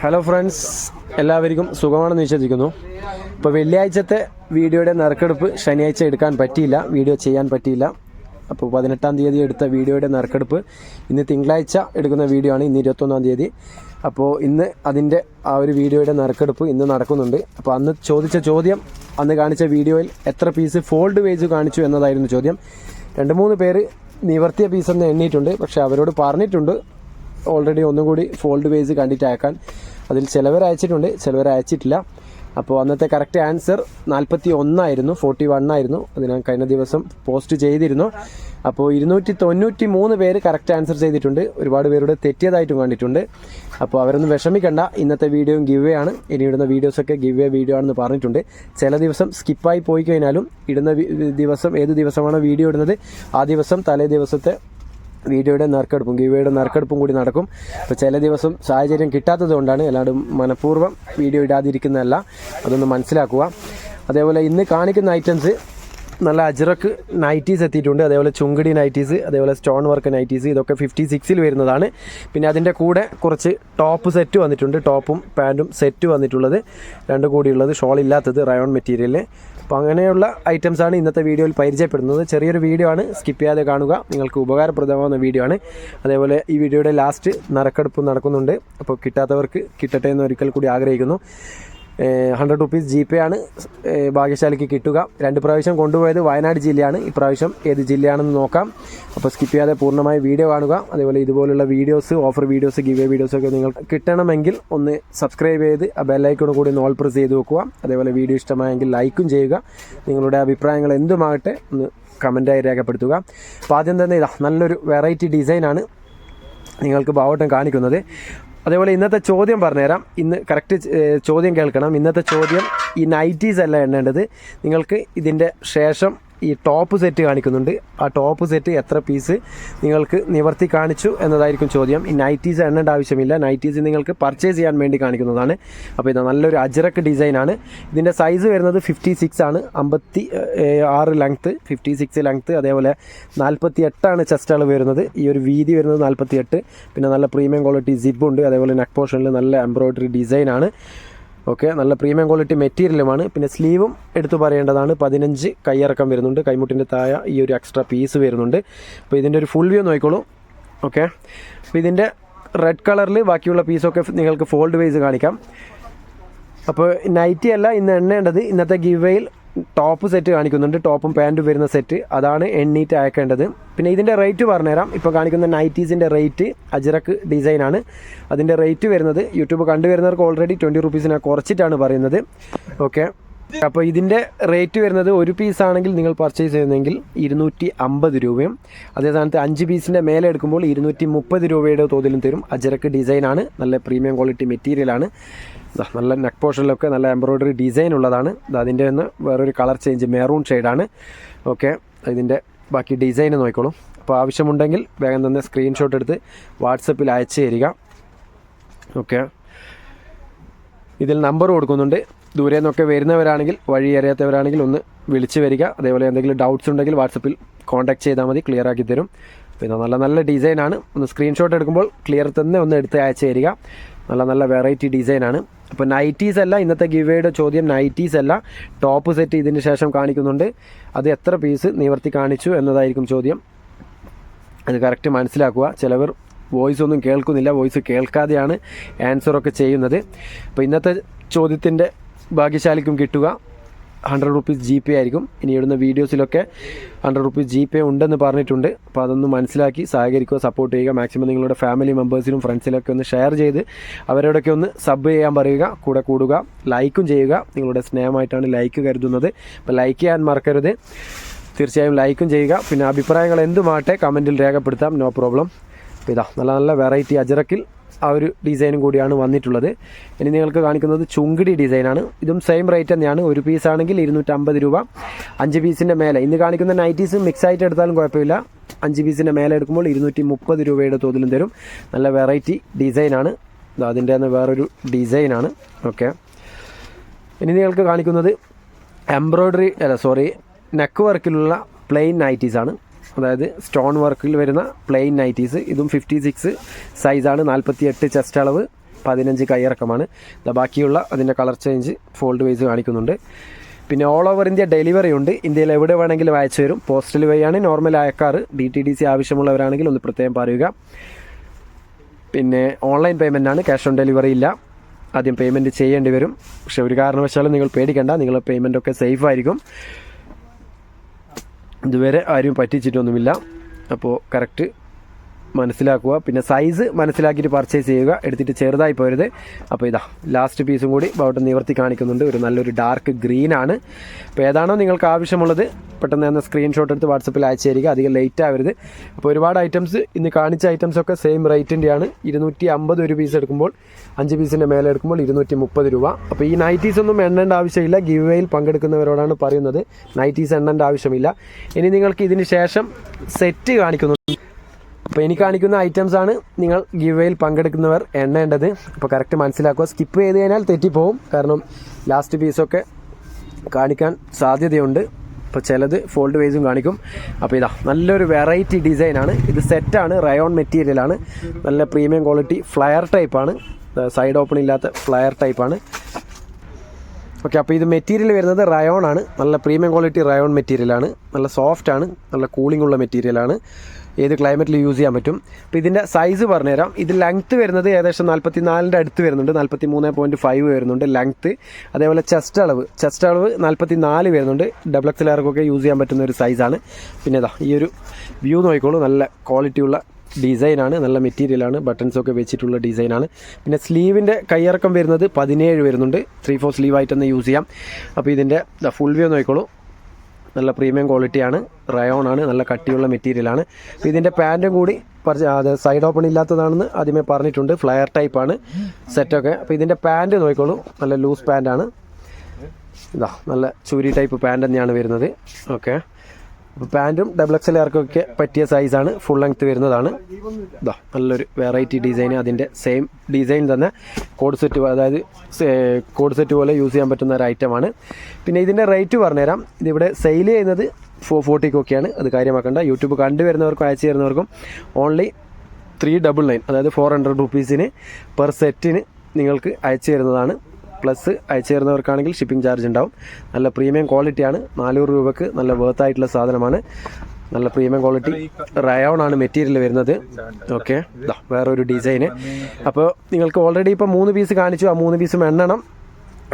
Hello friends എല്ലാവർക്കും സുഖമാണെന്ന് വിശ്വസിക്കുന്നു. ഇപ്പോൾ വെള്ളിയാഴ്ചത്തെ വീഡിയോയുടെ നറുക്കെടുപ്പ് ശനിയാഴ്ച എടുക്കാൻ പറ്റിയില്ല. വീഡിയോ ചെയ്യാൻ പറ്റിയില്ല. അപ്പോൾ പതിനെട്ടാം തീയതി എടുത്ത വീഡിയോയുടെ നറുക്കെടുപ്പ് ഇന്ന് തിങ്കളാഴ്ച എടുക്കുന്ന വീഡിയോ ആണ്. ഇന്ന് ഇരുപത്തൊന്നാം തീയതി. അപ്പോൾ ഇന്ന് അതിന്റെ ആ ഒരു വീഡിയോയുടെ നറുക്കെടുപ്പ് ഇന്ന് നടക്കുന്നുണ്ട്. അപ്പോൾ അന്ന് ചോദിച്ച ചോദ്യം അന്ന് കാണിച്ച വീഡിയോയിൽ എത്ര പീസ് ഫോൾഡ് വേജ് കാണിച്ചു എന്നതായിരുന്നു ചോദ്യം. രണ്ട് മൂന്ന് പേര് നിവർത്തിയ പീസെന്ന് എണ്ണിയിട്ടുണ്ട്. പക്ഷേ അവരോട് പറഞ്ഞിട്ടുണ്ട്. ഓൾറെഡി ഒന്നും കൂടി ഫോൾഡ് പേജ് കണ്ടിട്ട് അയക്കാൻ. അതിൽ ചിലവർ അയച്ചിട്ടുണ്ട് ചിലവർ അയച്ചിട്ടില്ല. അപ്പോൾ അന്നത്തെ കറക്റ്റ് ആൻസർ നാൽപ്പത്തി ഒന്നായിരുന്നു ഫോർട്ടി വൺ ആയിരുന്നു. അത് ഞാൻ കഴിഞ്ഞ ദിവസം പോസ്റ്റ് ചെയ്തിരുന്നു. അപ്പോൾ ഇരുന്നൂറ്റി തൊണ്ണൂറ്റി മൂന്ന് പേര് കറക്റ്റ് ആൻസർ ചെയ്തിട്ടുണ്ട്. ഒരുപാട് പേരുടെ തെറ്റിയതായിട്ടും കണ്ടിട്ടുണ്ട്. അപ്പോൾ അവരൊന്നും വിഷമിക്കണ്ട. ഇന്നത്തെ വീഡിയോയും ഗിവ് ആണ്. ഇനി ഇടുന്ന വീഡിയോസൊക്കെ ഗിവ് വീഡിയോ ആണെന്ന് പറഞ്ഞിട്ടുണ്ട്. ചില ദിവസം സ്കിപ്പായി പോയി കഴിഞ്ഞാലും ഇടുന്ന ദിവസം ഏത് ദിവസമാണ് വീഡിയോ ഇടുന്നത് ആ ദിവസം തലേ ദിവസത്തെ വീഡിയോയുടെ നറുക്കെടുപ്പും ഗീവയുടെ നറുക്കെടുപ്പും കൂടി നടക്കും. അപ്പോൾ ചില ദിവസം സാഹചര്യം കിട്ടാത്തത് കൊണ്ടാണ് അല്ലാണ്ട് മനഃപൂർവം വീഡിയോ ഇടാതിരിക്കുന്നതല്ല. അതൊന്ന് മനസ്സിലാക്കുക. അതേപോലെ ഇന്ന് കാണിക്കുന്ന ഐറ്റംസ് നല്ല അജ്രക്ക് നൈറ്റീസ് എത്തിയിട്ടുണ്ട്. അതേപോലെ ചുങ്കിടി നൈറ്റീസ് അതേപോലെ സ്റ്റോൺ വർക്ക് നൈറ്റീസ് ഇതൊക്കെ ഫിഫ്റ്റി സിക്സിൽ വരുന്നതാണ്. പിന്നെ അതിന്റെ കൂടെ കുറച്ച് ടോപ്പ് സെറ്റ് വന്നിട്ടുണ്ട്. ടോപ്പും പാന്റും സെറ്റ് വന്നിട്ടുള്ളത്. രണ്ടും കൂടിയുള്ളത് ഷോൾ ഇല്ലാത്തത് റയോൺ മെറ്റീരിയൽ അപ്പോൾ അങ്ങനെയുള്ള ഐറ്റംസ് ആണ് ഇന്നത്തെ വീഡിയോയിൽ പരിചയപ്പെടുന്നത്. ചെറിയൊരു വീഡിയോ ആണ്. സ്കിപ്പ് ചെയ്യാതെ കാണുക. നിങ്ങൾക്ക് ഉപകാരപ്രദമാകുന്ന വീഡിയോ ആണ്. അതേപോലെ ഈ വീഡിയോയുടെ ലാസ്റ്റ് നറുക്കെടുപ്പ് നടക്കുന്നുണ്ട്. അപ്പോൾ കിട്ടാത്തവർക്ക് കിട്ടട്ടെ എന്ന് ഒരിക്കൽ കൂടി ആഗ്രഹിക്കുന്നു. ഹൺഡ്രഡ് റുപ്പീസ് ജി പേ ആണ് ഭാഗ്യശാലിക്ക് കിട്ടുക. രണ്ട് പ്രാവശ്യം കൊണ്ടുപോയത് വയനാട് ജില്ലയാണ്. ഇപ്രാവശ്യം ഏത് ജില്ലയാണെന്ന് നോക്കാം. അപ്പോൾ സ്കിപ്പ് ചെയ്യാതെ പൂർണമായി വീഡിയോ കാണുക. അതേപോലെ ഇതുപോലുള്ള videos offer videos give videos ഒക്കെ നിങ്ങൾക്ക് കിട്ടണമെങ്കിൽ ഒന്ന് സബ്സ്ക്രൈബ് ചെയ്ത് ആ ബെല്ലൈക്കോട് കൂടി ഒന്ന് ഓൾ പ്രസ് ചെയ്ത് വെക്കുക. അതേപോലെ വീഡിയോ ഇഷ്ടമായെങ്കിൽ ലൈക്കും ചെയ്യുക. നിങ്ങളുടെ അഭിപ്രായങ്ങൾ എന്തുമാകട്ടെ ഒന്ന് കമന്റായി രേഖപ്പെടുത്തുക. അപ്പോൾ ആദ്യം തന്നെ ഇതാ നല്ലൊരു വെറൈറ്റി ഡിസൈനാണ് നിങ്ങൾക്ക് ഭാവട്ടം കാണിക്കുന്നത്. അതേപോലെ ഇന്നത്തെ ചോദ്യം പറഞ്ഞുതരാം. ഇന്ന് കറക്റ്റ് ചോദ്യം കേൾക്കണം. ഇന്നത്തെ ചോദ്യം ഈ നൈറ്റീസ് അല്ല എണ്ണേണ്ടത്. നിങ്ങൾക്ക് ഇതിന്റെ ശേഷം ഈ ടോപ്പ് സെറ്റ് കാണിക്കുന്നുണ്ട്. ആ ടോപ്പ് സെറ്റ് എത്ര പീസ് നിങ്ങൾക്ക് നിവർത്തി കാണിച്ചു എന്നതായിരിക്കും ചോദ്യം. ഈ നൈറ്റീസ് എണ്ണേണ്ട ആവശ്യമില്ല. നൈറ്റീസ് നിങ്ങൾക്ക് പർച്ചേസ് ചെയ്യാൻ വേണ്ടി കാണിക്കുന്നതാണ്. അപ്പോൾ ഇത് നല്ലൊരു അജറക്ക് ഡിസൈനാണ് ഇതിന്റെ സൈസ് വരുന്നത് ഫിഫ്റ്റി സിക്സ് ആണ്. അമ്പത്തി ആറ് ലെങ്ത്ത് ഫിഫ്റ്റി സിക്സ് ലെങ്ത്ത് അതേപോലെ നാൽപ്പത്തി എട്ടാണ് ചെസ്റ്റ് അളവ് വരുന്നത്. ഈ ഒരു വീതി വരുന്നത് നാൽപ്പത്തി എട്ട് പിന്നെ നല്ല പ്രീമിയം ക്വാളിറ്റി സിബ് ഉണ്ട്. അതേപോലെ നെക്ക് പോർഷനിൽ നല്ല എംബ്രോയിഡറി ഡിസൈനാണ് ഓക്കെ നല്ല പ്രീമിയം ക്വാളിറ്റി മെറ്റീരിയലുമാണ്. പിന്നെ സ്ലീവും എടുത്തു പറയേണ്ടതാണ്. പതിനഞ്ച് കൈയിറക്കം വരുന്നുണ്ട്. കൈമുട്ടിന്റെ താഴെ ഈ ഒരു എക്സ്ട്രാ പീസ് വരുന്നുണ്ട്. അപ്പോൾ ഇതിന്റെ ഒരു ഫുൾ വ്യൂ നോക്കിക്കോളൂ. ഓക്കെ അപ്പോൾ ഇതിന്റെ റെഡ് കളറിൽ ബാക്കിയുള്ള പീസൊക്കെ നിങ്ങൾക്ക് ഫോൾഡ് വൈസ് കാണിക്കാം. അപ്പോൾ നൈറ്റി അല്ല ഇന്ന് എണ്ണേണ്ടത് ഇന്നത്തെ ഗിവയിൽ ടോപ്പ് സെറ്റ് കാണിക്കുന്നുണ്ട്. ടോപ്പും പാന്റും വരുന്ന സെറ്റ്. അതാണ് എണ്ണീറ്റ് അയക്കേണ്ടത്. പിന്നെ ഇതിന്റെ റേറ്റ് പറഞ്ഞുതരാം. ഇപ്പോൾ കാണിക്കുന്ന നൈറ്റീസിന്റെ റേറ്റ് അജിറക്ക് ഡിസൈനാണ് അതിന്റെ റേറ്റ് വരുന്നത് യൂട്യൂബ് കണ്ടുവരുന്നവർക്ക് ഓൾറെഡി ട്വന്റി റുപ്പീസിനെ കുറച്ചിട്ടാണ് പറയുന്നത്. ഓക്കെ അപ്പോൾ ഇതിന്റെ റേറ്റ് വരുന്നത് ഒരു പീസ് ആണെങ്കിൽ നിങ്ങൾ പർച്ചേസ് ചെയ്യുന്നതെങ്കിൽ ഇരുന്നൂറ്റി അമ്പത് രൂപയും അതേ സ്ഥാനത്ത് അഞ്ച് പീസിന്റെ മേലെ എടുക്കുമ്പോൾ ഇരുന്നൂറ്റി മുപ്പത് രൂപയുടെ തോതിലും തരും. അജിറക്ക് ഡിസൈനാണ് നല്ല പ്രീമിയം ക്വാളിറ്റി മെറ്റീരിയലാണ് നല്ല നെക്ക് പോർഷനിലൊക്കെ നല്ല എംബ്രോയ്ഡറി ഡിസൈൻ ഉള്ളതാണ്. അതിന്റെ ഒന്ന് വേറൊരു കളർ ചേഞ്ച് മെറൂൺ ഷെയ്ഡാണ് ഓക്കെ ഇതിന്റെ ബാക്കി ഡിസൈൻ നോക്കിക്കോളും. അപ്പോൾ ആവശ്യമുണ്ടെങ്കിൽ വേഗം തന്നെ സ്ക്രീൻഷോട്ട് എടുത്ത് വാട്സപ്പിൽ അയച്ചു തരിക. ഓക്കെ ഇതിൽ നമ്പർ കൊടുക്കുന്നുണ്ട്. ദൂരെ നിന്നൊക്കെ വരുന്നവരാണെങ്കിൽ വഴി അറിയാത്തവരാണെങ്കിൽ ഒന്ന് വിളിച്ച് വരിക. അതേപോലെ എന്തെങ്കിലും ഡൗട്ട്സ് ഉണ്ടെങ്കിൽ വാട്സപ്പിൽ കോൺടാക്ട് ചെയ്താൽ മതി ക്ലിയർ ആക്കി തരും. പിന്നെ നല്ല നല്ല ഡിസൈനാണ്. ഒന്ന് സ്ക്രീൻഷോട്ട് എടുക്കുമ്പോൾ ക്ലിയർ തന്നെ ഒന്ന് എടുത്ത് അയച്ചു തരിക. നല്ല നല്ല വെറൈറ്റി ഡിസൈനാണ്. അപ്പോൾ നൈറ്റീസ് അല്ല ഇന്നത്തെ ഗിവേയുടെ ചോദ്യം നൈറ്റീസ് അല്ല. ടോപ്പ് സെറ്റ് ഇതിന് ശേഷം കാണിക്കുന്നുണ്ട്. അത് എത്ര പീസ് നിവർത്തി കാണിച്ചു എന്നതായിരിക്കും ചോദ്യം. അത് കറക്റ്റ് മനസ്സിലാക്കുക. ചിലവർ വോയിസ് ഒന്നും കേൾക്കുന്നില്ല വോയിസ് കേൾക്കാതെയാണ് ആൻസറൊക്കെ ചെയ്യുന്നത്. അപ്പോൾ ഇന്നത്തെ ചോദ്യത്തിന്റെ ഭാഗ്യശാലിക്കും കിട്ടുക. ഹൺഡ്രഡ് റുപ്പീസ് ജി പേ ആയിരിക്കും. ഇനി ഇടുന്ന വീഡിയോസിലൊക്കെ ഹൺഡ്രഡ് റുപ്പീസ് ജി പേ ഉണ്ടെന്ന് പറഞ്ഞിട്ടുണ്ട്. അപ്പോൾ അതൊന്ന് മനസ്സിലാക്കി സഹകരിക്കുക സപ്പോർട്ട് ചെയ്യുക. മാക്സിമം നിങ്ങളുടെ ഫാമിലി മെമ്പേഴ്സിനും ഫ്രണ്ട്സിലൊക്കെ ഒന്ന് ഷെയർ ചെയ്ത് അവരോടൊക്കെ ഒന്ന് സബ് ചെയ്യാൻ പറയുക കൂടെ കൂടുക ലൈക്കും ചെയ്യുക. നിങ്ങളുടെ സ്നേഹമായിട്ടാണ് ലൈക്ക് കരുതുന്നത്. അപ്പോൾ ലൈക്ക് ചെയ്യാൻ മറക്കരുത്. തീർച്ചയായും ലൈക്കും ചെയ്യുക. പിന്നെ അഭിപ്രായങ്ങൾ എന്തുമാട്ടെ കമന്റിൽ രേഖപ്പെടുത്താം. നോ പ്രോബ്ലം ഇതാ നല്ല നല്ല വെറൈറ്റി അജറക്കിൽ ആ ഒരു ഡിസൈനും കൂടിയാണ് വന്നിട്ടുള്ളത്. ഇനി നിങ്ങൾക്ക് കാണിക്കുന്നത് ചുങ്കിടി ഡിസൈനാണ്. ഇതും സെയിം റേറ്റ് തന്നെയാണ്. ഒരു പീസ് ആണെങ്കിൽ ഇരുന്നൂറ്റമ്പത് രൂപ. അഞ്ച് പീസിന്റെ മേലെ. ഇന്ന് കാണിക്കുന്ന നൈറ്റീസ് മിക്സ് ആയിട്ട് എടുത്താലും കുഴപ്പമില്ല. അഞ്ച് പീസിന്റെ മേലെ എടുക്കുമ്പോൾ ഇരുന്നൂറ്റി മുപ്പത് രൂപയുടെ തോതിലും തരും. നല്ല വെറൈറ്റി ഡിസൈനാണ്. അതിന്റെ തന്നെ വേറൊരു ഡിസൈനാണ്. ഓക്കെ ഇനി നിങ്ങൾക്ക് കാണിക്കുന്നത് എംബ്രോയ്ഡറി അല്ല സോറി നെക്ക് വർക്കിലുള്ള പ്ലെയിൻ നൈറ്റീസാണ് അതായത് സ്റ്റോൺ വർക്കിൽ വരുന്ന പ്ലെയിൻ നൈറ്റീസ്. ഇതും ഫിഫ്റ്റി സിക്സ് സൈസാണ് നാൽപ്പത്തി എട്ട് ചെസ്റ്റ് അളവ് പതിനഞ്ച് കൈയിറക്കമാണ് ബാക്കിയുള്ള അതിന്റെ കളർ ചേഞ്ച് ഫോൾഡ് വൈസ് കാണിക്കുന്നുണ്ട്. പിന്നെ ഓൾ ഓവർ ഇന്ത്യ ഡെലിവറി ഉണ്ട്. ഇന്ത്യയിൽ എവിടെ വേണമെങ്കിലും അയച്ചു തരും. പോസ്റ്റൽ വഴിയാണ് നോർമൽ അയക്കാർ ഡി ടി ഡി സി ആവശ്യമുള്ളവരാണെങ്കിൽ ഒന്ന് പ്രത്യേകം പറയുക. പിന്നെ ഓൺലൈൻ പേയ്മെന്റ് ആണ്. ക്യാഷ് ഓൺ ഡെലിവറി ഇല്ല. ആദ്യം പേയ്മെന്റ് ചെയ്യേണ്ടി വരും. പക്ഷേ ഒരു കാരണവശാലും നിങ്ങൾ പേടിക്കേണ്ട. നിങ്ങളുടെ പേയ്മെന്റ് ഒക്കെ സേഫ് ആയിരിക്കും. ഇതുവരെ ആരും പറ്റിച്ചിട്ടൊന്നുമില്ല. അപ്പോൾ കറക്റ്റ് മനസ്സിലാക്കുക. പിന്നെ സൈസ് മനസ്സിലാക്കിയിട്ട് പർച്ചേസ് ചെയ്യുക. എടുത്തിട്ട് ചെറുതായി പോരുത്. അപ്പോൾ ഇതാ ലാസ്റ്റ് പീസും കൂടി ബോട്ടം നിവർത്തി കാണിക്കുന്നുണ്ട്. ഒരു നല്ലൊരു ഡാർക്ക് ഗ്രീൻ ആണ്. അപ്പോൾ ഏതാണോ നിങ്ങൾക്ക് ആവശ്യമുള്ളത് പെട്ടെന്ന് തന്നെ സ്ക്രീൻഷോട്ട് എടുത്ത് വാട്സപ്പിൽ അയച്ചു തരിക. അധികം ലേറ്റ് ആവരുത്. അപ്പോൾ ഒരുപാട് ഐറ്റംസ് ഇന്ന് കാണിച്ച ഐറ്റംസ് ഒക്കെ സെയിം റേറ്റിന്റെയാണ് ഇരുന്നൂറ്റി അമ്പത് ഒരു പീസ് എടുക്കുമ്പോൾ അഞ്ച് പീസിന്റെ മേലെ എടുക്കുമ്പോൾ ഇരുന്നൂറ്റി മുപ്പത് രൂപ. അപ്പോൾ ഈ നൈറ്റീസ് ഒന്നും എണ്ണേണ്ട ആവശ്യമില്ല. ഗിവ് വേയിൽ പങ്കെടുക്കുന്നവരോടാണ് പറയുന്നത്. നൈറ്റീസ് എണ്ണേണ്ട ആവശ്യമില്ല. ഇനി നിങ്ങൾക്ക് ഇതിന് ശേഷം സെറ്റ് കാണിക്കുന്നു. അപ്പോൾ ഇനി കാണിക്കുന്ന ഐറ്റംസ് ആണ് നിങ്ങൾ ഗിവേയിൽ പങ്കെടുക്കുന്നവർ എണ്ണേണ്ടത്. അപ്പോൾ കറക്റ്റ് മനസ്സിലാക്കുക. സ്കിപ്പ് ചെയ്ത് കഴിഞ്ഞാൽ തെറ്റിപ്പോവും. കാരണം ലാസ്റ്റ് പീസൊക്കെ കാണിക്കാൻ സാധ്യതയുണ്ട്. അപ്പോൾ ചിലത് ഫോൾഡ് വൈസും കാണിക്കും. അപ്പോൾ ഇതാ നല്ലൊരു വെറൈറ്റി ഡിസൈനാണ് ഇത് സെറ്റാണ് റയോൺ മെറ്റീരിയലാണ് നല്ല പ്രീമിയം ക്വാളിറ്റി ഫ്ലയർ ടൈപ്പാണ് സൈഡ് ഓപ്പൺ ഇല്ലാത്ത ഫ്ലയർ ടൈപ്പാണ് ഓക്കെ അപ്പോൾ ഇത് മെറ്റീരിയൽ വരുന്നത് റയോൺ ആണ്. നല്ല പ്രീമിയം ക്വാളിറ്റി റയോൺ മെറ്റീരിയലാണ് നല്ല സോഫ്റ്റ് ആണ്. നല്ല കൂളിംഗ് ഉള്ള മെറ്റീരിയലാണ് ഏത് ക്ലൈമറ്റിൽ യൂസ് ചെയ്യാൻ പറ്റും. അപ്പോൾ ഇതിന്റെ സൈസ് പറഞ്ഞു തരാം ഇത് ലെങ്ത്ത് വരുന്നത് ഏകദേശം നാൽപ്പത്തി നാലിന്റെ അടുത്ത് വരുന്നുണ്ട്. നാൽപ്പത്തി മൂന്ന് പോയിന്റ് ഫൈവ് വരുന്നുണ്ട് ലെങ്ത്ത് അതേപോലെ ചെസ്റ്റ് അളവ്. ചെസ്റ്റ് അളവ് നാൽപ്പത്തി നാല് വരുന്നുണ്ട് ഡബിൾ എക്സ് എക്സലാർക്കൊക്കെ യൂസ് ചെയ്യാൻ പറ്റുന്ന ഒരു സൈസാണ് പിന്നെ ഇതാ ഈ ഒരു വ്യൂ നോക്കിക്കോളൂ. നല്ല ക്വാളിറ്റിയുള്ള ഡിസൈനാണ് നല്ല മെറ്റീരിയലാണ് ബട്ടൺസൊക്കെ വെച്ചിട്ടുള്ള ഡിസൈനാണ് പിന്നെ സ്ലീവിന്റെ കൈയിറക്കം വരുന്നത് പതിനേഴ് വരുന്നുണ്ട്. ത്രീ ഫോർ സ്ലീവ് ആയിട്ട് തന്നെ യൂസ് ചെയ്യാം അപ്പോൾ ഇതിന്റെ ഫുൾ വ്യൂ നോക്കിക്കോളൂ. നല്ല പ്രീമിയം ക്വാളിറ്റിയാണ്. റയോൺ ആണ് നല്ല കട്ടിയുള്ള മെറ്റീരിയലാണ് ഇതിന്റെ പാന്റും കൂടി അത് സൈഡ് ഓപ്പൺ ഇല്ലാത്തതാണെന്ന് ആദ്യമേ പറഞ്ഞിട്ടുണ്ട്. ഫ്ലയർ ടൈപ്പാണ് സെറ്റൊക്കെ അപ്പോൾ ഇതിന്റെ പാന്റ് നോക്കിക്കോളൂ. നല്ല ലൂസ് പാന്റാണ് ഇതാ നല്ല ചൂരി ടൈപ്പ് പാന്റ് തന്നെയാണ് വരുന്നത്. ഓക്കെ പാന്റും ഡബിൾ എക്സ് എൽ ആർക്കൊക്കെ പറ്റിയ സൈസാണ് ഫുൾ ലെങ്ത് വരുന്നതാണ്. ഇതാ നല്ലൊരു വെറൈറ്റി ഡിസൈൻ അതിന്റെ സെയിം ഡിസൈൻ തന്നെ. കോഡ് സെറ്റ് അതായത് കോഡ് സെറ്റ് പോലെ യൂസ് ചെയ്യാൻ പറ്റുന്ന ഒരു ഐറ്റമാണ് പിന്നെ ഇതിന്റെ റേറ്റ് പറഞ്ഞുതരാം. ഇതിവിടെ സെയിൽ ചെയ്യുന്നത് ഫോർ ഫോർട്ടിക്കൊക്കെയാണ് അത് കാര്യമാക്കേണ്ട. യൂട്യൂബ് കണ്ടുവരുന്നവർക്കും അയച്ചു തരുന്നവർക്കും ഓൺലി ത്രീ ഡബിൾ നയൻ അതായത് ഫോർ ഹൺഡ്രഡ് റുപ്പീസിന് പെർ സെറ്റിന് നിങ്ങൾക്ക് അയച്ചു തരുന്നതാണ്. പ്ലസ് അയച്ചു തരുന്നവർക്കാണെങ്കിൽ ഷിപ്പിംഗ് ചാർജ് ഉണ്ടാവും. നല്ല പ്രീമിയം ക്വാളിറ്റിയാണ് നാനൂറ് രൂപക്ക് നല്ല വേർത്ത് ആയിട്ടുള്ള സാധനമാണ്. നല്ല പ്രീമിയം ക്വാളിറ്റി റയോൺ ആണ് മെറ്റീരിയൽ വരുന്നത്. ഓക്കെ വേറൊരു ഡിസൈന് അപ്പോൾ നിങ്ങൾക്ക് ഓൾറെഡി ഇപ്പോൾ മൂന്ന് പീസ് കാണിച്ചു. ആ മൂന്ന് പീസും എണ്ണണം.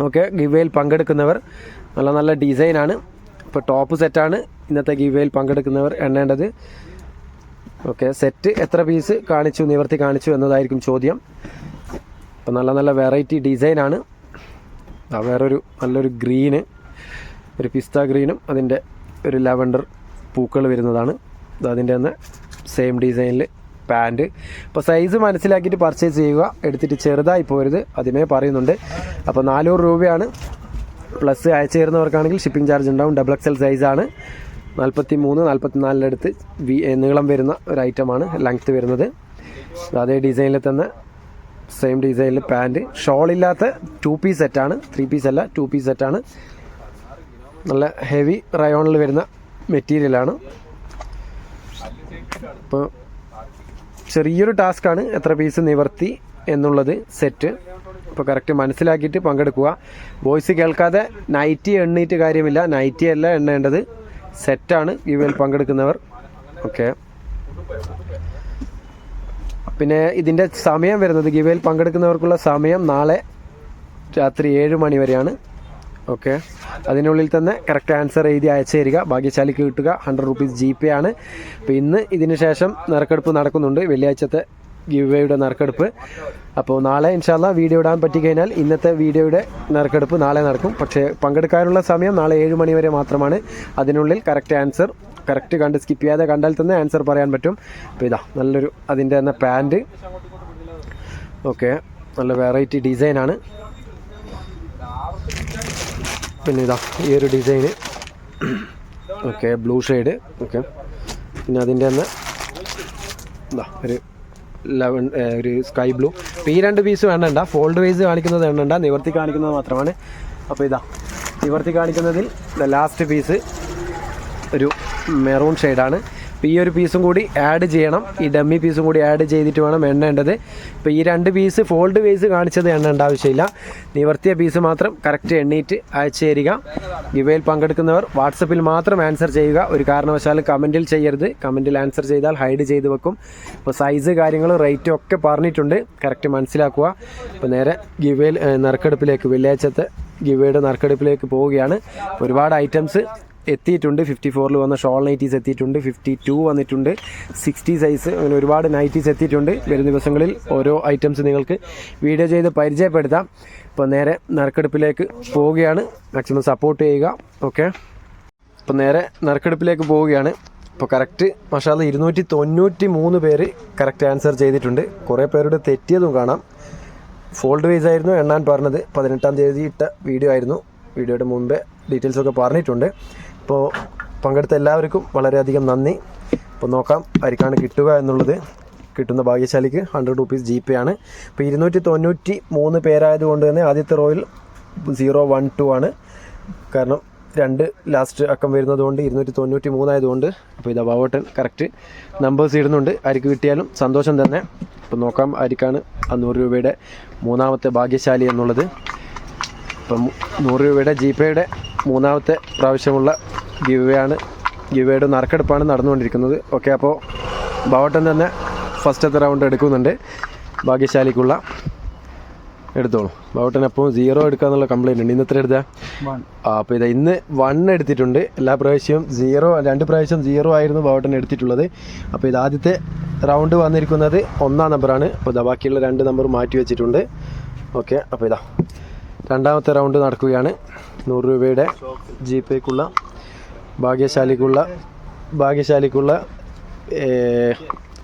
ഓക്കെ ഗിവേയിൽ പങ്കെടുക്കുന്നവർ. നല്ല നല്ല ഡിസൈനാണ് ഇപ്പോൾ ടോപ്പ് സെറ്റാണ് ഇന്നത്തെ ഗിവേയിൽ പങ്കെടുക്കുന്നവർ എണ്ണേണ്ടത്. ഓക്കെ സെറ്റ് എത്ര പീസ് കാണിച്ചു? നിവർത്തി കാണിച്ചു എന്നതായിരിക്കും ചോദ്യം. അപ്പോൾ നല്ല നല്ല വെറൈറ്റി ഡിസൈനാണ് വേറൊരു നല്ലൊരു ഗ്രീന് ഒരു പിസ്ത ഗ്രീനും അതിന്റെ ഒരു ലാവൻഡർ പൂക്കൾ വരുന്നതാണ്. അതിന്റെ തന്നെ സെയിം ഡിസൈനിൽ പാന്റ് അപ്പോൾ സൈസ് മനസ്സിലാക്കിയിട്ട് പർച്ചേസ് ചെയ്യുക. എടുത്തിട്ട് ചെറുതായി പോരുത്. അതിമേ പറയുന്നുണ്ട്. അപ്പോൾ നാനൂറ് രൂപയാണ്. പ്ലസ് അയച്ചു തരുന്നവർക്കാണെങ്കിൽ ഷിപ്പിംഗ് ചാർജ് ഉണ്ടാവും. ഡബിൾ എക്സൽ സൈസാണ് നാൽപ്പത്തി മൂന്ന് നാൽപ്പത്തി നാലിന്റെ അടുത്ത് വി നീളം വരുന്ന ഒരു ഐറ്റമാണ് ലെങ്ത്ത് വരുന്നത്. അതേ ഡിസൈനിൽ തന്നെ സെയിം ഡിസൈനിൽ പാന്റ് ഷോളില്ലാത്ത ടു പീസ് സെറ്റാണ്. ത്രീ പീസ് അല്ല ടു പീസ് സെറ്റാണ്. നല്ല ഹെവി റയോണിൽ വരുന്ന മെറ്റീരിയലാണ്. അപ്പോൾ ചെറിയൊരു ടാസ്ക്കാണ് എത്ര പീസ് നിവർത്തി എന്നുള്ളത് സെറ്റ്. അപ്പോൾ കറക്റ്റ് മനസ്സിലാക്കിയിട്ട് പങ്കെടുക്കുക. വോയിസ് കേൾക്കാതെ നൈറ്റി എണ്ണീറ്റ് കാര്യമില്ല. നൈറ്റി അല്ല എണ്ണേണ്ടത്. സെറ്റാണ്. ഇവയിൽ പങ്കെടുക്കുന്നവർ. ഓക്കെ. പിന്നെ ഇതിന്റെ സമയം വരുന്നത് ഗിവയിൽ പങ്കെടുക്കുന്നവർക്കുള്ള സമയം നാളെ രാത്രി ഏഴ് മണി വരെയാണ്. ഓക്കെ. അതിനുള്ളിൽ തന്നെ കറക്റ്റ് ആൻസർ എഴുതി അയച്ചു തരിക. ഭാഗ്യശാലിക്ക് കിട്ടുക. ഹൺഡ്രഡ് റുപ്പീസ് ജി പേ ആണ്. അപ്പോൾ ഇന്ന് ഇതിന് ശേഷം നറുക്കെടുപ്പ് നടക്കുന്നുണ്ട്. വെള്ളിയാഴ്ചത്തെ ഗിവേയുടെ നറുക്കെടുപ്പ്. അപ്പോൾ നാളെ ഇൻഷാല്ല വീഡിയോ ഇടാൻ പറ്റിക്കഴിഞ്ഞാൽ ഇന്നത്തെ വീഡിയോയുടെ നറുക്കെടുപ്പ് നാളെ നടക്കും. പക്ഷേ പങ്കെടുക്കാനുള്ള സമയം നാളെ ഏഴ് മണി വരെ മാത്രമാണ്. അതിനുള്ളിൽ കറക്റ്റ് ആൻസർ കറക്റ്റ് കണ്ട് സ്കിപ്പ് ചെയ്യാതെ കണ്ടാൽ തന്നെ ആൻസർ പറയാൻ പറ്റും. അപ്പോൾ ഇതാ നല്ലൊരു അതിന്റെ തന്നെ പാന്റ് ഓക്കെ നല്ല വെറൈറ്റി ഡിസൈനാണ് പിന്നെ ഇതാ ഈ ഒരു design okay blue shade okay പിന്നെ അതിന്റെ തന്നെ ഇതാ ഒരു ലെവൻ ഒരു സ്കൈ ബ്ലൂ അപ്പോൾ ഈ രണ്ട് പീസ് വേണ്ടണ്ട ഫോൾഡ് വൈസ് കാണിക്കുന്നത് വേണ്ടണ്ട നിവർത്തി കാണിക്കുന്നത് മാത്രമാണ്. അപ്പോൾ ഇതാ നിവർത്തി കാണിക്കുന്നതിൽ ലാസ്റ്റ് പീസ് ഒരു മെറൂൺ ഷെയ്ഡാണ്. അപ്പോൾ ഈ ഒരു പീസും കൂടി ആഡ് ചെയ്യണം. ഈ ഡമ്മി പീസും കൂടി ആഡ് ചെയ്തിട്ട് വേണം എണ്ണേണ്ടത് ഇപ്പോൾ ഈ രണ്ട് പീസ് ഫോൾഡ് വേസ് കാണിച്ചത് എണ്ണേണ്ട ആവശ്യമില്ല. നിവർത്തിയ പീസ് മാത്രം കറക്റ്റ് എണ്ണീറ്റ് അയച്ചു തരിക. ഇവയിൽ പങ്കെടുക്കുന്നവർ വാട്സപ്പിൽ മാത്രം ആൻസർ ചെയ്യുക. ഒരു കാരണവശാലും കമന്റിൽ ചെയ്യരുത്. കമന്റിൽ ആൻസർ ചെയ്താൽ ഹൈഡ് ചെയ്ത് വെക്കും. ഇപ്പോൾ സൈസ് കാര്യങ്ങളും റേറ്റും ഒക്കെ പറഞ്ഞിട്ടുണ്ട്. കറക്റ്റ് മനസ്സിലാക്കുക. അപ്പോൾ നേരെ ഗിവയിൽ നറുക്കെടുപ്പിലേക്ക് വെള്ളിയാഴ്ചത്തെ ഗിവയുടെ നറുക്കെടുപ്പിലേക്ക് പോവുകയാണ്. ഒരുപാട് ഐറ്റംസ് എത്തിയിട്ടുണ്ട്. ഫിഫ്റ്റി ഫോറിൽ വന്ന ഷോൾ നൈറ്റീസ് എത്തിയിട്ടുണ്ട്. ഫിഫ്റ്റി ടു വന്നിട്ടുണ്ട്. സിക്സ്റ്റി സൈസ് അങ്ങനെ ഒരുപാട് നൈറ്റീസ് എത്തിയിട്ടുണ്ട്. വരും ദിവസങ്ങളിൽ ഓരോ ഐറ്റംസ് നിങ്ങൾക്ക് വീഡിയോ ചെയ്ത് പരിചയപ്പെടുത്താം. ഇപ്പോൾ നേരെ നറുക്കെടുപ്പിലേക്ക് പോവുകയാണ്. മാക്സിമം സപ്പോർട്ട് ചെയ്യുക. ഓക്കെ ഇപ്പോൾ നേരെ നറുക്കെടുപ്പിലേക്ക് പോവുകയാണ്. ഇപ്പോൾ കറക്റ്റ് മഷാല ഇരുന്നൂറ്റി തൊണ്ണൂറ്റി മൂന്ന് പേര് കറക്റ്റ് ആൻസർ ചെയ്തിട്ടുണ്ട്. കുറേ പേരുടെ തെറ്റിയതും കാണാം. ഫോൾഡ് വൈസ് ആയിരുന്നു എണ്ണാൻ പറഞ്ഞത്. പതിനെട്ടാം തീയതി ഇട്ട വീഡിയോ ആയിരുന്നു. വീഡിയോയുടെ മുമ്പേ ഡീറ്റെയിൽസൊക്കെ പറഞ്ഞിട്ടുണ്ട്. ഇപ്പോൾ പങ്കെടുത്ത എല്ലാവർക്കും വളരെയധികം നന്ദി. അപ്പോൾ നോക്കാം ആർക്കാണ് കിട്ടുക എന്നുള്ളത്. കിട്ടുന്ന ഭാഗ്യശാലിക്ക് ഹൺഡ്രഡ് റുപ്പീസ് ജി പേ ആണ്. ഇപ്പോൾ ഇരുന്നൂറ്റി തൊണ്ണൂറ്റി മൂന്ന് പേരായതുകൊണ്ട് തന്നെ ആദ്യത്തെ റോയിൽ സീറോ വൺ ടു ആണ്. കാരണം രണ്ട് ലാസ്റ്റ് അക്കം വരുന്നതുകൊണ്ട് ഇരുന്നൂറ്റി തൊണ്ണൂറ്റി മൂന്നായതുകൊണ്ട് അപ്പോൾ ഇത് അബാവോട്ടൻ കറക്റ്റ് നമ്പേഴ്സ് ഇടുന്നുണ്ട്. ആർക്ക് കിട്ടിയാലും സന്തോഷം തന്നെ. അപ്പോൾ നോക്കാം ആർക്കാണ് ആ നൂറ് രൂപയുടെ മൂന്നാമത്തെ ഭാഗ്യശാലി എന്നുള്ളത്. ഇപ്പം നൂറ് രൂപയുടെ ജി പേയുടെ മൂന്നാമത്തെ പ്രാവശ്യമുള്ള ഗിവയാണ്. ആണ് ഗിവയുടെ നറുക്കെടുപ്പാണ് നടന്നുകൊണ്ടിരിക്കുന്നത്. ഓക്കെ അപ്പോൾ ബാവട്ടൻ തന്നെ ഫസ്റ്റത്തെ റൗണ്ട് എടുക്കുന്നുണ്ട്. ഭാഗ്യശാലിക്കുള്ള എടുത്തോളൂ. ബാവട്ടൻ എപ്പോൾ സീറോ എടുക്കുക എന്നുള്ള കംപ്ലൈന്റ് ഉണ്ട്. ഇന്നത്തെ എടുത്താൽ ആ അപ്പോൾ ഇതാ ഇന്ന് വൺ എടുത്തിട്ടുണ്ട്. എല്ലാ പ്രാവശ്യവും സീറോ രണ്ട് പ്രാവശ്യം സീറോ ആയിരുന്നു ബാവട്ടൻ എടുത്തിട്ടുള്ളത്. അപ്പോൾ ഇത് ആദ്യത്തെ റൗണ്ട് വന്നിരിക്കുന്നത് ഒന്നാം നമ്പറാണ് അപ്പോൾ ഇതാ ബാക്കിയുള്ള രണ്ട് നമ്പർ മാറ്റി വെച്ചിട്ടുണ്ട്. ഓക്കെ അപ്പോൾ ഇതാ. രണ്ടാമത്തെ റൗണ്ട് നടക്കുകയാണ്. നൂറ് രൂപയുടെ ജി പേക്കുള്ള ഭാഗ്യശാലിക്കുള്ള ഭാഗ്യശാലിക്കുള്ള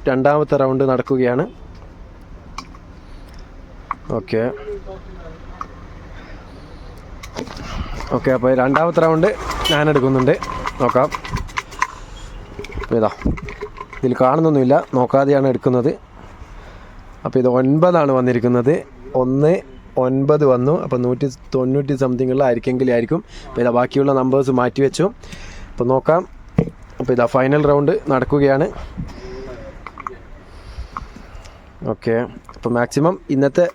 രണ്ടാമത്തെ റൗണ്ട് നടക്കുകയാണ്. ഓക്കെ. ഓക്കെ അപ്പോൾ രണ്ടാമത്തെ റൗണ്ട് ഞാൻ എടുക്കുന്നുണ്ട് നോക്കാം ഇതാ ഇതിൽ കാണുന്നൊന്നുമില്ല. നോക്കാതെയാണ് എടുക്കുന്നത്. അപ്പോൾ ഇത് ഒൻപതാണ് വന്നിരിക്കുന്നത്. ഒന്ന് ഒൻപത് വന്നു. അപ്പോൾ നൂറ്റി തൊണ്ണൂറ്റി സംതിങ്ങുള്ള ആയിരിക്കെങ്കിലും ആയിരിക്കും അപ്പോൾ ഇതാ ബാക്കിയുള്ള നമ്പേഴ്സ് മാറ്റി വെച്ചു അപ്പോൾ നോക്കാം. അപ്പോൾ ഇതാ ഫൈനൽ റൗണ്ട് നടക്കുകയാണ്. ഓക്കെ അപ്പോൾ മാക്സിമം ഇന്നത്തെ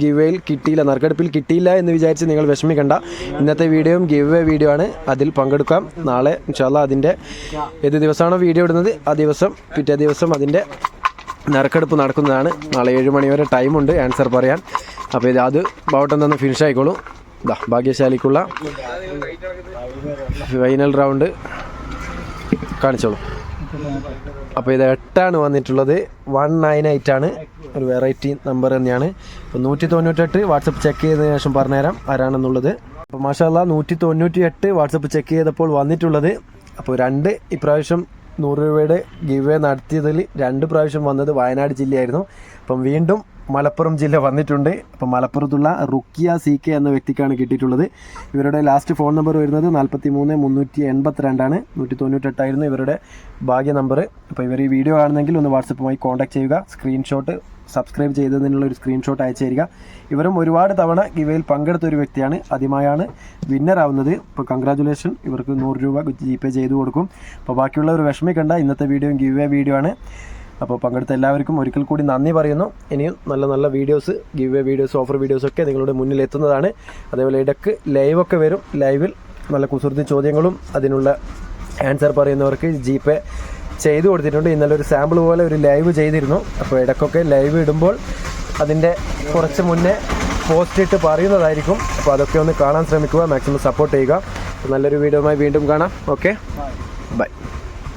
ഗിവേയിൽ കിട്ടിയില്ല. നറുക്കെടുപ്പിൽ കിട്ടിയില്ല എന്ന് വിചാരിച്ച് നിങ്ങൾ വിഷമിക്കണ്ട. ഇന്നത്തെ വീഡിയോയും ഗിവ് വീഡിയോ ആണ്. അതിൽ പങ്കെടുക്കാം. നാളെ ഇൻഷാല്ല അതിന്റെ ഏത് ദിവസമാണോ വീഡിയോ ഇടുന്നത് ആ ദിവസം പിറ്റേ ദിവസം അതിന്റെ നറുക്കെടുപ്പ് നടക്കുന്നതാണ്. നാളെ ഏഴ് മണി വരെ ടൈമുണ്ട് ആൻസർ പറയാൻ. അപ്പോൾ ഇത് അത് ബൗട്ടം തന്നെ ഫിനിഷ് ആയിക്കോളും. ഇതാ ഭാഗ്യശാലിക്കുള്ള ഫൈനൽ റൗണ്ട് കാണിച്ചോളൂ. അപ്പോൾ ഇത് എട്ടാണ് വന്നിട്ടുള്ളത്. വൺ നയൻ എയ്റ്റ് ആണ്. ഒരു വെറൈറ്റി നമ്പർ തന്നെയാണ്. അപ്പോൾ നൂറ്റി തൊണ്ണൂറ്റെട്ട് വാട്സപ്പ് ചെക്ക് ചെയ്തതിന് ശേഷം പറഞ്ഞുതരാം ആരാണെന്നുള്ളത്. അപ്പോൾ മാഷാല്ല നൂറ്റി തൊണ്ണൂറ്റി എട്ട് വാട്സപ്പ് ചെക്ക് ചെയ്തപ്പോൾ വന്നിട്ടുള്ളത്. അപ്പോൾ രണ്ട് ഇപ്രാവശ്യം നൂറ് രൂപയുടെ ഗിവ് നടത്തിയതിൽ രണ്ട് പ്രാവശ്യം വന്നത് വയനാട് ജില്ലയായിരുന്നു. അപ്പം വീണ്ടും മലപ്പുറം ജില്ല വന്നിട്ടുണ്ട്. അപ്പോൾ മലപ്പുറത്തുള്ള റുക്കിയ സി കെ എന്ന വ്യക്തിക്കാണ് കിട്ടിയിട്ടുള്ളത്. ഇവരുടെ ലാസ്റ്റ് ഫോൺ നമ്പർ വരുന്നത് നാൽപ്പത്തി മൂന്ന് മുന്നൂറ്റി എൺപത്തിരണ്ടാണ്. നൂറ്റി തൊണ്ണൂറ്റെട്ടായിരുന്നു ഇവരുടെ ഭാഗ്യ നമ്പർ അപ്പോൾ ഇവർ ഈ വീഡിയോ കാണുന്നെങ്കിൽ ഒന്ന് വാട്സപ്പുമായി കോൺടാക്ട് ചെയ്യുക. സ്ക്രീൻഷോട്ട് സബ്സ്ക്രൈബ് ചെയ്തതിനുള്ള ഒരു സ്ക്രീൻഷോട്ട് അയച്ചു തരിക. ഇവരും ഒരുപാട് തവണ ഗിവയിൽ പങ്കെടുത്ത ഒരു വ്യക്തിയാണ്. ആദ്യമായാണ് വിന്നർ ആവുന്നത്. അപ്പോൾ കൺഗ്രാജുലേഷൻ ഇവർക്ക് നൂറ് രൂപ ജി പേ ചെയ്തു കൊടുക്കും. അപ്പോൾ ബാക്കിയുള്ളവർ വിഷമിക്കണ്ട. ഇന്നത്തെ വീഡിയോ ഗിവേ വീഡിയോ ആണ്. അപ്പോൾ പങ്കെടുത്ത എല്ലാവർക്കും ഒരിക്കൽ കൂടി നന്ദി പറയുന്നു. ഇനിയും നല്ല നല്ല videos giveaway videos offer videos ഒക്കെ നിങ്ങളുടെ മുന്നിൽ എത്തുന്നതാണ്. അതേപോലെ ഇടയ്ക്ക് ലൈവൊക്കെ വരും. ലൈവിൽ നല്ല കുസൃതി ചോദ്യങ്ങളും അതിനുള്ള ആൻസർ പറയുന്നവർക്ക് ജി പേ ചെയ്തു കൊടുത്തിട്ടുണ്ട്. ഇന്നലെ ഒരു സാമ്പിൾ പോലെ ഒരു ലൈവ് ചെയ്തിരുന്നു. അപ്പോൾ ഇടയ്ക്കൊക്കെ ലൈവ് ഇടുമ്പോൾ അതിന്റെ കുറച്ച് മുന്നേ പോസ്റ്റ് ഇട്ട് പറയുന്നതായിരിക്കും. അപ്പോൾ അതൊക്കെ ഒന്ന് കാണാൻ ശ്രമിക്കുക മാക്സിമം സപ്പോർട്ട് ചെയ്യുക. നല്ലൊരു വീഡിയോയുമായി വീണ്ടും കാണാം. Okay bye